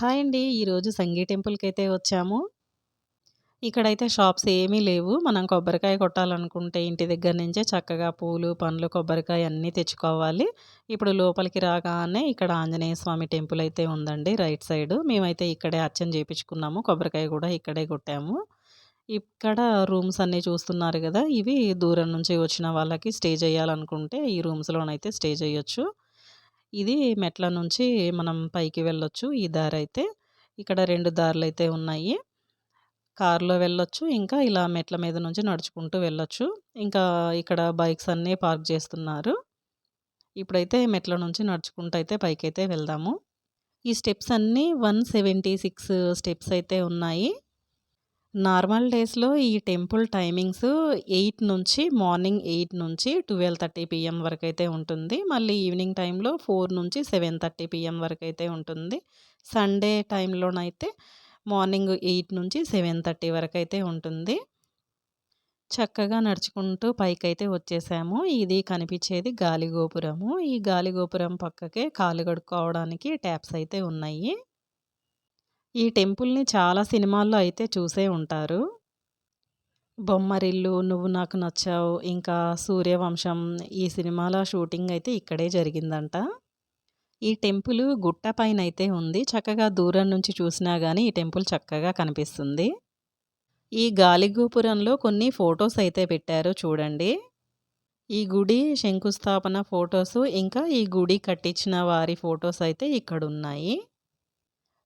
Hi అండి. ఈరోజు సంగీ అయితే వచ్చాము. ఇక్కడైతే షాప్స్ ఏమీ లేవు. మనం కొబ్బరికాయ కొట్టాలనుకుంటే ఇంటి దగ్గర నుంచే చక్కగా పూలు, పండ్లు, కొబ్బరికాయ అన్నీ తెచ్చుకోవాలి. ఇప్పుడు లోపలికి రాగానే ఇక్కడ ఆంజనేయ స్వామి టెంపుల్ అయితే ఉందండి రైట్ సైడు. మేమైతే ఇక్కడే అర్చన చేపించుకున్నాము. కొబ్బరికాయ కూడా ఇక్కడే కొట్టాము. ఇక్కడ రూమ్స్ అన్నీ చూస్తున్నారు కదా ఇవి దూరం నుంచి వచ్చిన వాళ్ళకి స్టే చేయాలనుకుంటే ఈ రూమ్స్‌లోనైతే స్టే చేయొచ్చు. ఇది మెట్ల నుంచి మనం పైకి వెళ్ళొచ్చు ఈ దారి అయితే ఇక్కడ రెండు దారులు అయితే ఉన్నాయి. కారులో వెళ్ళొచ్చు. ఇంకా ఇలా మెట్ల మీద నుంచి నడుచుకుంటూ వెళ్ళొచ్చు. ఇంకా ఇక్కడ బైక్స్ అన్నీ పార్క్ చేస్తున్నారు. ఇప్పుడైతే మెట్ల నుంచి నడుచుకుంటూ అయితే పైకైతే వెళ్దాము. ఈ స్టెప్స్ అన్నీ 176 స్టెప్స్ అయితే ఉన్నాయి. నార్మల్ డేస్‌లో ఈ టెంపుల్ టైమింగ్స్ ఎయిట్ నుంచి మార్నింగ్ ఎయిట్ నుంచి టువల్ థర్టీ పిఎం వరకు అయితే ఉంటుంది. మళ్ళీ ఈవినింగ్ టైంలో ఫోర్ నుంచి సెవెన్ థర్టీ పిఎం వరకు అయితే ఉంటుంది. సండే టైంలోనైతే మార్నింగ్ ఎయిట్ నుంచి సెవెన్ థర్టీ వరకు అయితే ఉంటుంది. చక్కగా నడుచుకుంటూ పైకైతే వచ్చేసాము. ఇది కనిపించేది గాలి గోపురము. ఈ గాలిగోపురం పక్కకే కాలు కడుక్కోవడానికి ట్యాప్స్ అయితే ఉన్నాయి. ఈ టెంపుల్‌ని చాలా సినిమాల్లో అయితే చూసే ఉంటారు. 'బొమ్మరిల్లు', 'నువ్వు నాకు నచ్చావు', ఇంకా 'సూర్యవంశం' ఈ సినిమాల షూటింగ్ అయితే ఇక్కడే జరిగిందంట. ఈ టెంపుల్ గుట్ట పైన అయితే ఉంది. చక్కగా దూరం నుంచి చూసినా కానీ ఈ టెంపుల్ చక్కగా కనిపిస్తుంది. ఈ గాలిగోపురంలో కొన్ని ఫొటోస్ అయితే పెట్టారు చూడండి. ఈ గుడి శంకుస్థాపన ఫోటోస్ ఇంకా ఈ గుడి కట్టించిన వారి ఫొటోస్ అయితే ఇక్కడ ఉన్నాయి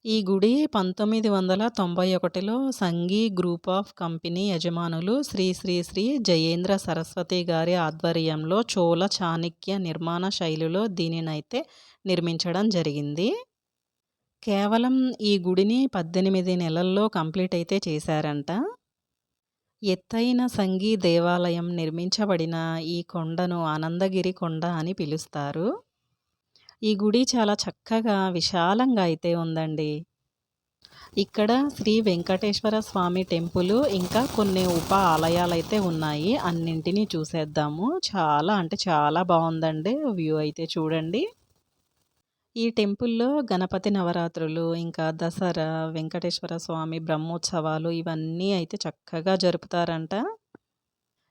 ఈ గుడి 1991లో సంఘీ గ్రూప్ ఆఫ్ కంపెనీ యజమానులు శ్రీ శ్రీ శ్రీ జయేంద్ర సరస్వతి గారి ఆధ్వర్యంలో చోళ చాణిక్య నిర్మాణ శైలిలో దీనినైతే నిర్మించడం జరిగింది. కేవలం ఈ గుడిని 18 నెలల్లో కంప్లీట్ అయితే చేశారంట. ఎత్తైన సంఘీ దేవాలయం నిర్మించబడిన ఈ కొండను ఆనందగిరి కొండ అని పిలుస్తారు. ఈ గుడి చాలా చక్కగా విశాలంగా అయితే ఉందండి. ఇక్కడ శ్రీ వెంకటేశ్వర స్వామి టెంపుల్ ఇంకా కొన్ని ఉప ఆలయాలైతే ఉన్నాయి. అన్నింటిని చూసేద్దాము. చాలా అంటే చాలా బాగుందండి వ్యూ అయితే చూడండి. ఈ టెంపుల్‌లో గణపతి నవరాత్రులు, ఇంకా దసరా, వెంకటేశ్వర స్వామి బ్రహ్మోత్సవాలు ఇవన్నీ అయితే చక్కగా జరుపుతారంట.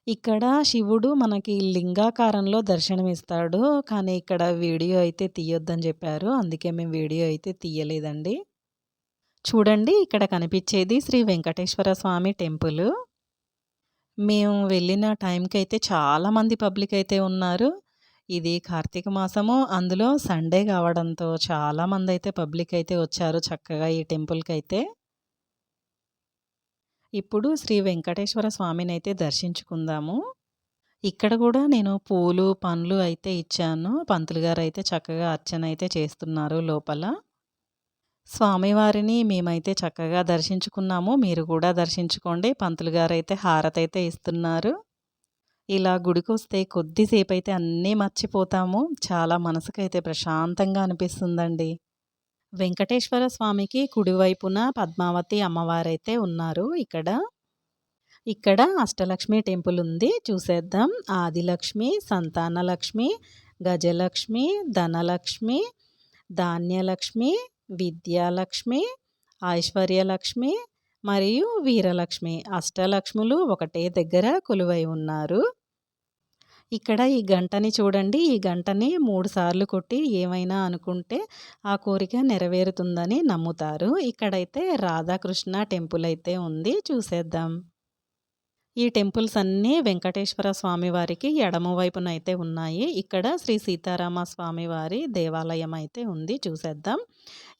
ఇక్కడ శివుడు మనకి లింగాకారంలో దర్శనమిస్తాడు. కానీ ఇక్కడ వీడియో అయితే తీయొద్దని చెప్పారు. అందుకే మేము వీడియో అయితే తీయలేదండి. చూడండి ఇక్కడ కనిపించేది శ్రీ వెంకటేశ్వర స్వామి టెంపుల్. మేము వెళ్ళిన టైంకి అయితే చాలామంది పబ్లిక్ అయితే ఉన్నారు. ఇది కార్తీక మాసము. అందులో సండే కావడంతో చాలామందైతే పబ్లిక్ అయితే వచ్చారు చక్కగా ఈ టెంపుల్కి అయితే ఇప్పుడు శ్రీ వెంకటేశ్వర స్వామిని అయితే దర్శించుకుందాము. ఇక్కడ కూడా నేను పూలు, పండ్లు అయితే ఇచ్చాను. పంతులు అయితే చక్కగా అర్చన అయితే చేస్తున్నారు లోపల. స్వామివారిని మేమైతే చక్కగా దర్శించుకున్నాము. మీరు కూడా దర్శించుకోండి. పంతులు గారైతే హారతైతే ఇస్తున్నారు. ఇలా గుడికొస్తే అయితే అన్నీ మర్చిపోతాము. చాలా మనసుకైతే ప్రశాంతంగా అనిపిస్తుందండి. వెంకటేశ్వర స్వామికి కుడివైపున పద్మావతి అమ్మవారైతే ఉన్నారు ఇక్కడ. ఇక్కడ అష్టలక్ష్మి టెంపుల్ ఉంది. చూసేద్దాం. ఆదిలక్ష్మి, సంతానలక్ష్మి, గజలక్ష్మి, ధనలక్ష్మి, ధాన్యలక్ష్మి, విద్యాలక్ష్మి, ఐశ్వర్యలక్ష్మి మరియు వీరలక్ష్మి అష్టలక్ష్ములు ఒకటే దగ్గర కొలువై ఉన్నారు. ఇక్కడ ఈ గంటని చూడండి. ఈ గంటని మూడు సార్లు కొట్టి ఏమైనా అనుకుంటే ఆ కోరిక నెరవేరుతుందని నమ్ముతారు. ఇక్కడైతే రాధాకృష్ణ టెంపుల్ అయితే ఉంది. చూసేద్దాం. ఈ టెంపుల్స్ అన్నీ వెంకటేశ్వర స్వామి వారికి ఎడమ వైపున అయితే ఉన్నాయి. ఇక్కడ శ్రీ సీతారామ స్వామి వారి దేవాలయం అయితే ఉంది. చూసేద్దాం.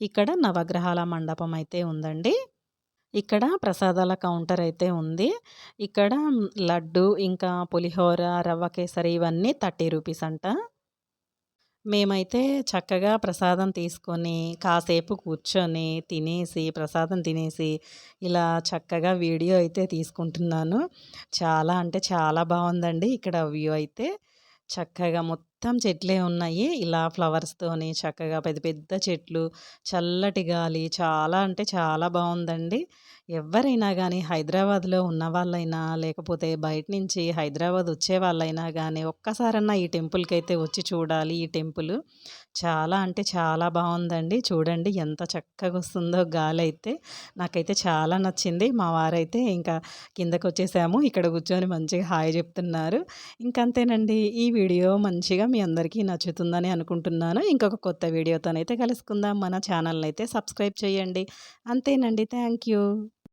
ఇక్కడ నవగ్రహాల మండపం అయితే ఉందండి. ఇక్కడ ప్రసాదాల కౌంటర్ అయితే ఉంది. ఇక్కడ లడ్డు, ఇంకా పులిహోర, రవ్వ కేసరి ఇవన్నీ 30 రూపీస్ అంట. మేమైతే చక్కగా ప్రసాదం తీసుకొని కాసేపు కూర్చొని తినేసి ప్రసాదం తినేసి ఇలా చక్కగా వీడియో అయితే తీసుకుంటున్నాను. చాలా అంటే చాలా బాగుందండి ఇక్కడ వ్యూ అయితే. చక్కగా మొత్తం మొత్తం చెట్లే ఉన్నాయి. ఇలా ఫ్లవర్స్‌తోని చక్కగా పెద్ద పెద్ద చెట్లు, చల్లటి గాలి చాలా అంటే చాలా బాగుందండి ఎవరైనా కానీ హైదరాబాద్‌లో ఉన్న వాళ్ళైనా లేకపోతే బయట నుంచి హైదరాబాద్ వచ్చే వాళ్ళైనా కానీ ఒక్కసారన్నా ఈ టెంపుల్కి అయితే వచ్చి చూడాలి ఈ టెంపుల్. చాలా అంటే చాలా బాగుందండి చూడండి ఎంత చక్కగా వస్తుందో గాలి అయితే నాకైతే చాలా నచ్చింది. మా వారైతే ఇంకా కిందకు వచ్చేసాము ఇక్కడ కూర్చొని మంచిగా హాయ్ చెప్తున్నారు. ఇంకంతేనండి. ఈ వీడియో మంచిగా మీ అందరికీ నచ్చుతుందని అనుకుంటున్నాను. ఇంకొక కొత్త వీడియోతోనైతే కలుసుకుందాం. మన ఛానల్ని అయితే సబ్స్క్రైబ్ చేయండి. అంతేనండి. Thank you